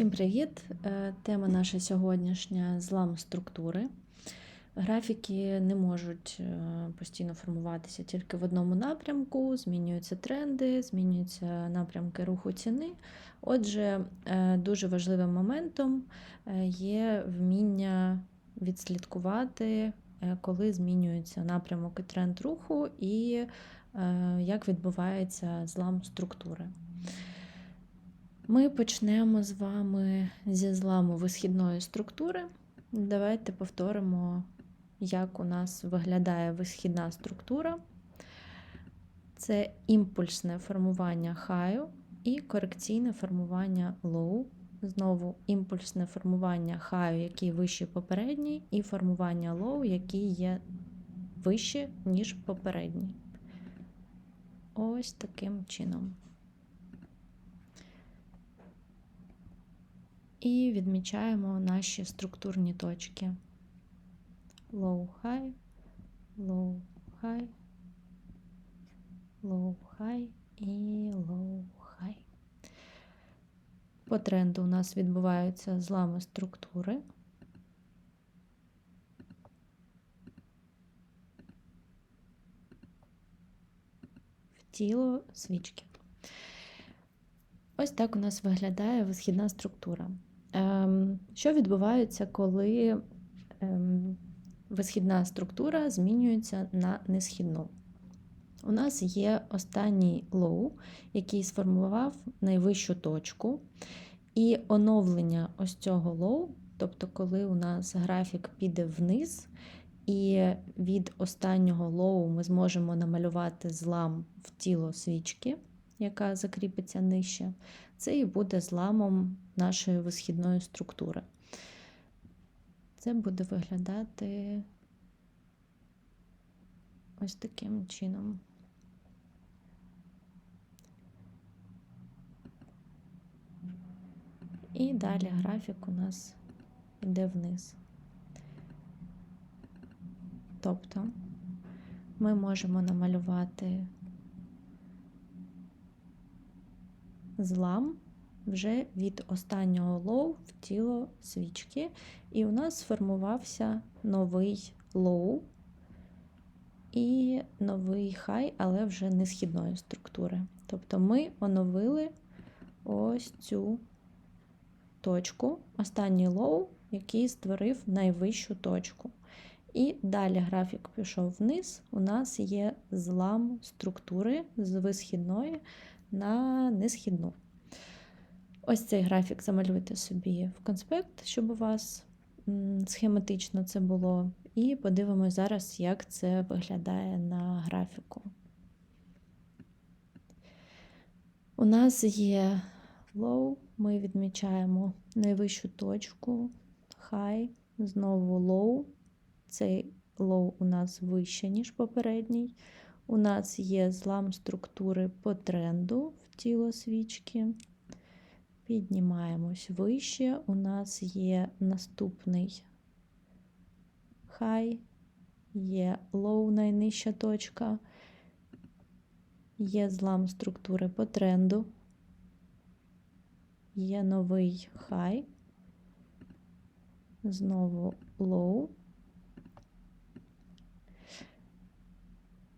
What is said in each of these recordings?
Всім привіт! Е, Тема наша сьогоднішня злам структури. Графіки не можуть е, постійно формуватися тільки в одному напрямку, змінюються тренди, змінюються напрямки руху ціни. Отже, е, дуже важливим моментом є вміння відслідкувати, коли змінюється напрямок і тренд руху, і як відбувається злам структури. Ми почнемо з вами зі зламу висхідної структури. Давайте повторимо, як у нас виглядає висхідна структура. Це імпульсне формування хаю і корекційне формування лоу. Знову імпульсне формування хаю, який вищий попередній, і формування лоу, який є вище, ніж попередній. Ось таким чином. І відмічаємо наші структурні точки. Low high, low high, low high і low high. По тренду у нас відбуваються злами структури. В тіло свічки. Ось так у нас виглядає висхідна структура. Ем, що відбувається, коли ем, висхідна структура змінюється на несхідну? У нас є останній лоу, який сформував найвищу точку, і оновлення ось цього лоу, тобто, коли у нас графік піде вниз, і від останнього лоу ми зможемо намалювати злам в тіло свічки, яка закріпиться нижче це і буде зламом нашої висхідної структури. Це буде виглядати ось таким чином. І далі графік у нас йде вниз. Тобто ми можемо намалювати злам вже від останнього лоу в тіло свічки, і у нас сформувався новий лоу і новий хай, але вже не східної структури. Тобто ми оновили ось цю точку, останній лоу, який створив найвищу точку. І далі графік пішов вниз. У нас є злам структури з висхідної на несхідну. Ось цей графік замалюйте собі в конспект, щоб у вас схематично це було. І подивимось зараз, як це виглядає на графіку. У нас є low, ми відмічаємо найвищу точку, high, знову low. Цей low у нас вище, ніж попередній. У нас є злам структури по тренду в тіло свічки. Піднімаємось вище. У нас є наступний хай, є лоу найнижча точка, є злам структури по тренду, є новий хай, знову лоу.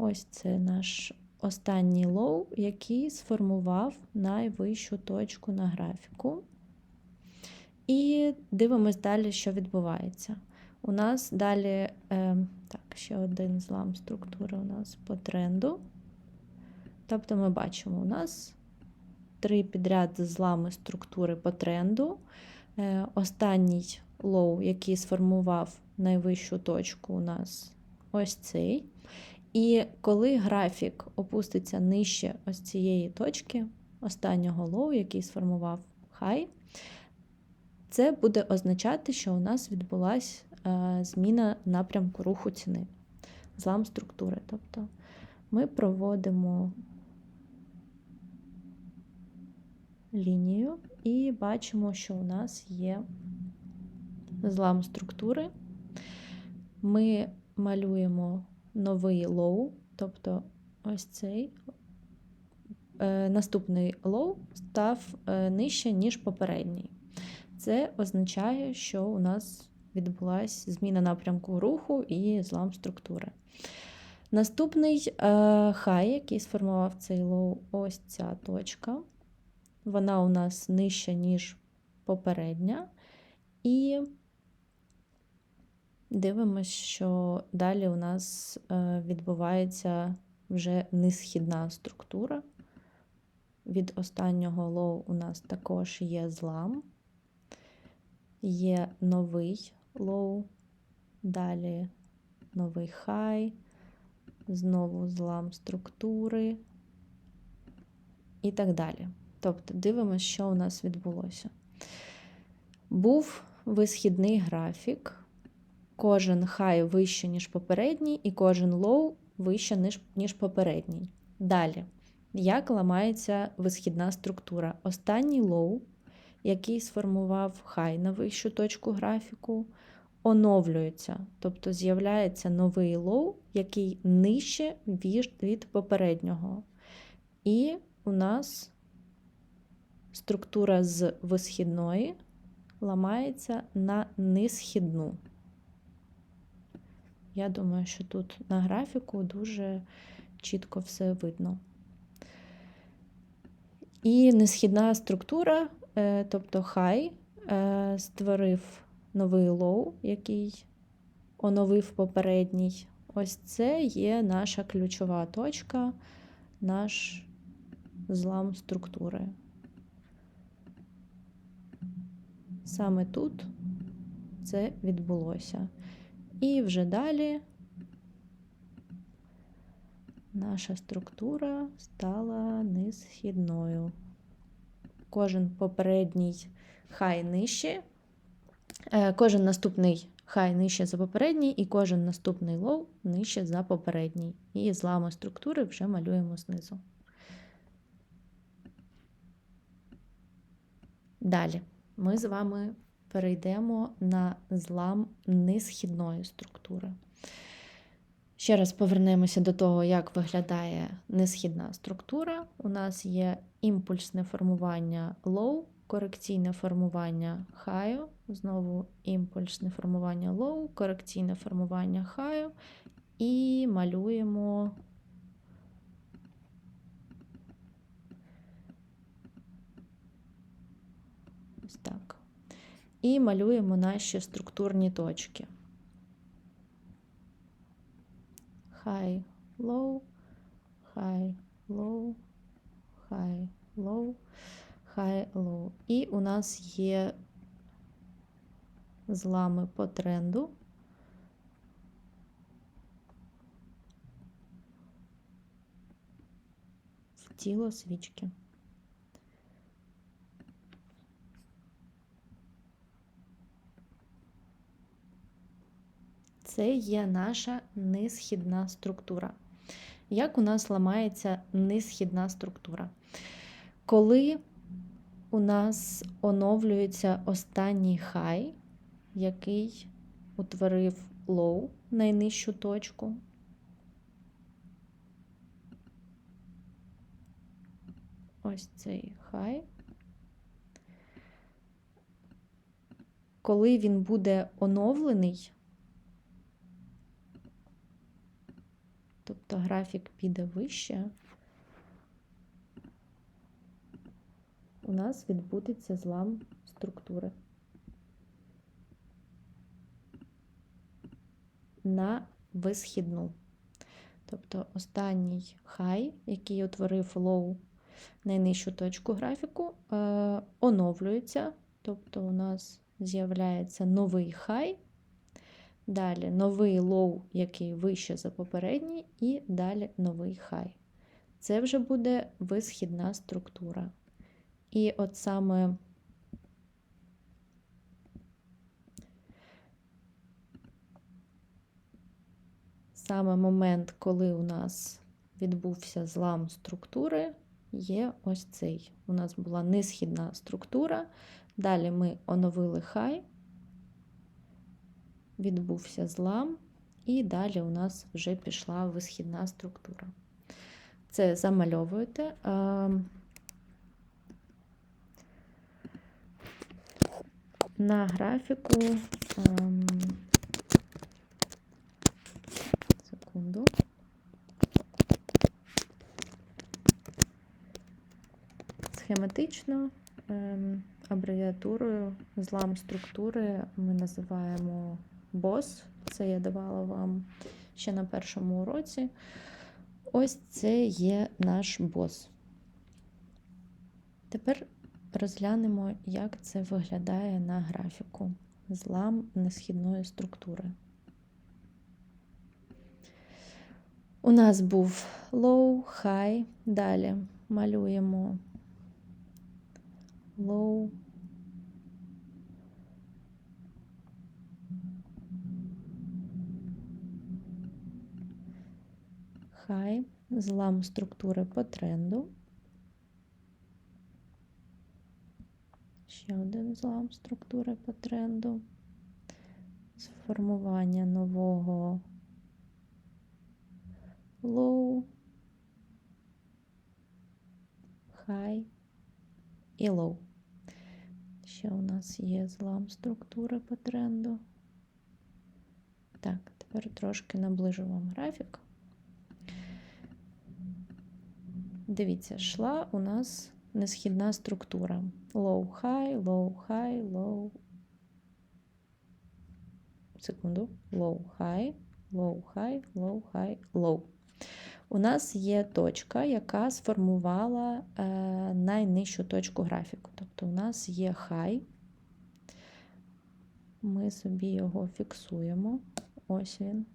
Ось це наш останній лоу, який сформував найвищу точку на графіку. І дивимось далі, що відбувається. У нас далі, е, так, ще один злам структури у нас по тренду. Тобто ми бачимо, у нас три підряд злами структури по тренду. Е, Останній лоу, який сформував найвищу точку, у нас ось цей. І коли графік опуститься нижче ось цієї точки, останнього лоу, який сформував хай, це буде означати, що у нас відбулася е, зміна напрямку руху ціни, злам структури. Тобто ми проводимо лінію і бачимо, що у нас є злам структури. Ми малюємо новий лоу, тобто ось цей е, наступний лоу став е, нижче, ніж попередній. Це означає, що у нас відбулася зміна напрямку руху і злам структури. Наступний е, хай, який сформував цей лоу, ось ця точка. Вона у нас нижча, ніж попередня. І дивимося, що далі у нас е, відбувається вже несхідна структура. Від останнього лоу у нас також є злам, є новий лоу, далі новий хай, знову злам структури і так далі. Тобто дивимося, що у нас відбулося. Був висхідний графік, кожен хай вище, ніж попередній, і кожен лоу вище, ніж попередній. Далі, як ламається висхідна структура? Останній лоу, який сформував хай на вищу точку графіку, оновлюється, тобто з'являється новий лоу, який нижче від попереднього. І у нас структура з висхідної ламається на нисхідну. Я думаю, що тут на графіку дуже чітко все видно. І несхідна структура, е, тобто хай, е, створив новий лоу, який оновив попередній. Ось це є наша ключова точка, наш злам структури. Саме тут це відбулося. І вже далі наша структура стала несхідною. Кожен попередній хай нижче, е, кожен наступний хай нижче за попередній, і кожен наступний лоу нижче за попередній. І злами структури вже малюємо знизу. Далі ми з вами перейдемо на злам несхідної структури. Ще раз повернемося до того, як виглядає несхідна структура. У нас є імпульсне формування low, корекційне формування high, знову імпульсне формування low, корекційне формування high, і малюємо ось так. І малюємо наші структурні точки. High, low, high, low, high, low, high, low. І у нас є злами по тренду. Тіло свічки. Це є наша несхідна структура. Як у нас ламається несхідна структура? Коли у нас оновлюється останній хай, який утворив лоу, найнижчу точку, ось цей хай. Коли він буде оновлений, тобто графік піде вище, у нас відбудеться злам структури на висхідну. Тобто останній хай, який утворив лоу найнижчу точку графіку, е, оновлюється, тобто у нас з'являється новий хай. Далі новий лоу, який вище за попередній, і далі новий хай. Це вже буде висхідна структура. І от саме саме момент, коли у нас відбувся злам структури, є ось цей. У нас була несхідна структура. Далі ми оновили хай відбувся злам, і далі у нас вже пішла висхідна структура. Це замальовуєте. на графіку. Секунду. Схематично ем, абревіатурою злам структури ми називаємо BOSS. Це я давала вам ще на першому уроці. Ось це є наш бос. Тепер розглянемо, як це виглядає на графіку. Злам несхідної структури. У нас був low, high. Далі малюємо low. High, злам структури по тренду. Ще один злам структури по тренду. Сформування нового low, high і low. Ще у нас є злам структури по тренду. Так, тепер трошки наближу вам графік. Дивіться, йшла у нас несхідна структура. Low, high, low, high, low. Секунду. Low, high, low, high, low, high, low. У нас є точка, яка сформувала е, найнижчу точку графіку. Тобто у нас є high. Ми собі його фіксуємо. Ось він.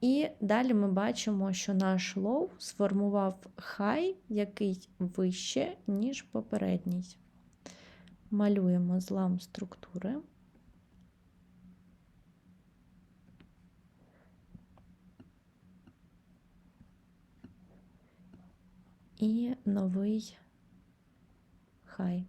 І далі ми бачимо, що наш low сформував high, який вище, ніж попередній. Малюємо злам структури. І новий хай.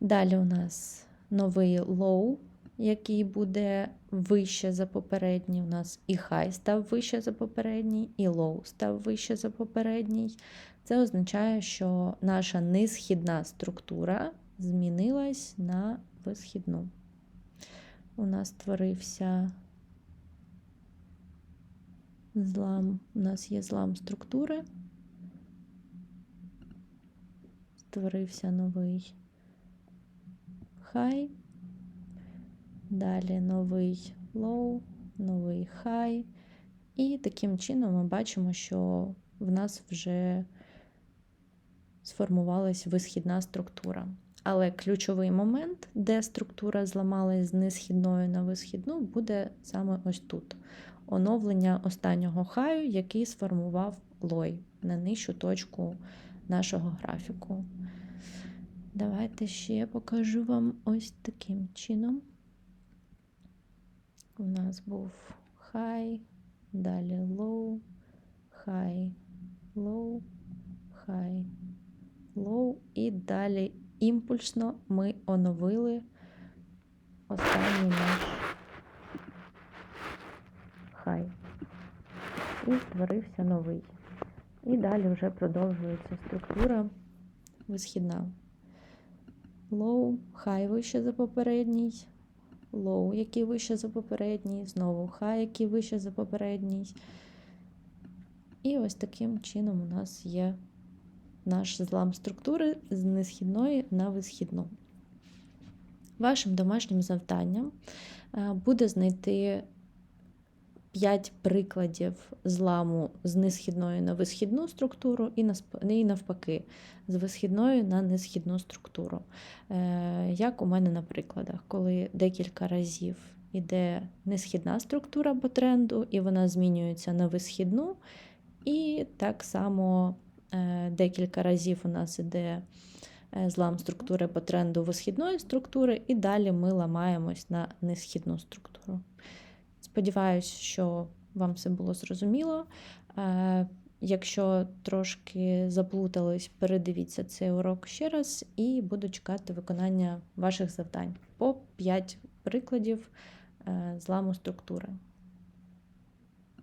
Далі у нас новий low, який буде вище за попередній. У нас і high став вище за попередній, і low став вище за попередній. Це означає, що наша несхідна структура змінилась на висхідну. У нас створився злам, у нас є злам структури. Створився новий high, далі новий low, новий high. І таким чином ми бачимо, що в нас вже сформувалась висхідна структура. Але ключовий момент, де структура зламалась з несхідної на висхідну, буде саме ось тут. Оновлення останнього хаю, який сформував лой на нижчу точку нашого графіку. Давайте ще покажу вам ось таким чином. У нас був high, далі low, high, low, high, low, і далі імпульсно ми оновили останній наш хай. І створився новий. І далі вже продовжується структура висхідна. Low, хай вище за попередній, low, який вище за попередній, знову хай, який вище за попередній. І ось таким чином у нас є наш злам структури з несхідної на висхідну. Вашим домашнім завданням буде знайти 5 прикладів зламу з несхідної на висхідну структуру, і навпаки, з висхідної на несхідну структуру. Е, як у мене на прикладах, коли декілька разів йде несхідна структура по тренду, і вона змінюється на висхідну, і так само е, декілька разів у нас іде е, злам структури по тренду висхідної структури, і далі ми ламаємось на несхідну структуру. Сподіваюсь, що вам все було зрозуміло. Е, якщо трошки заплутались, передивіться цей урок ще раз і буду чекати виконання ваших завдань по 5 прикладів е, зламу структури.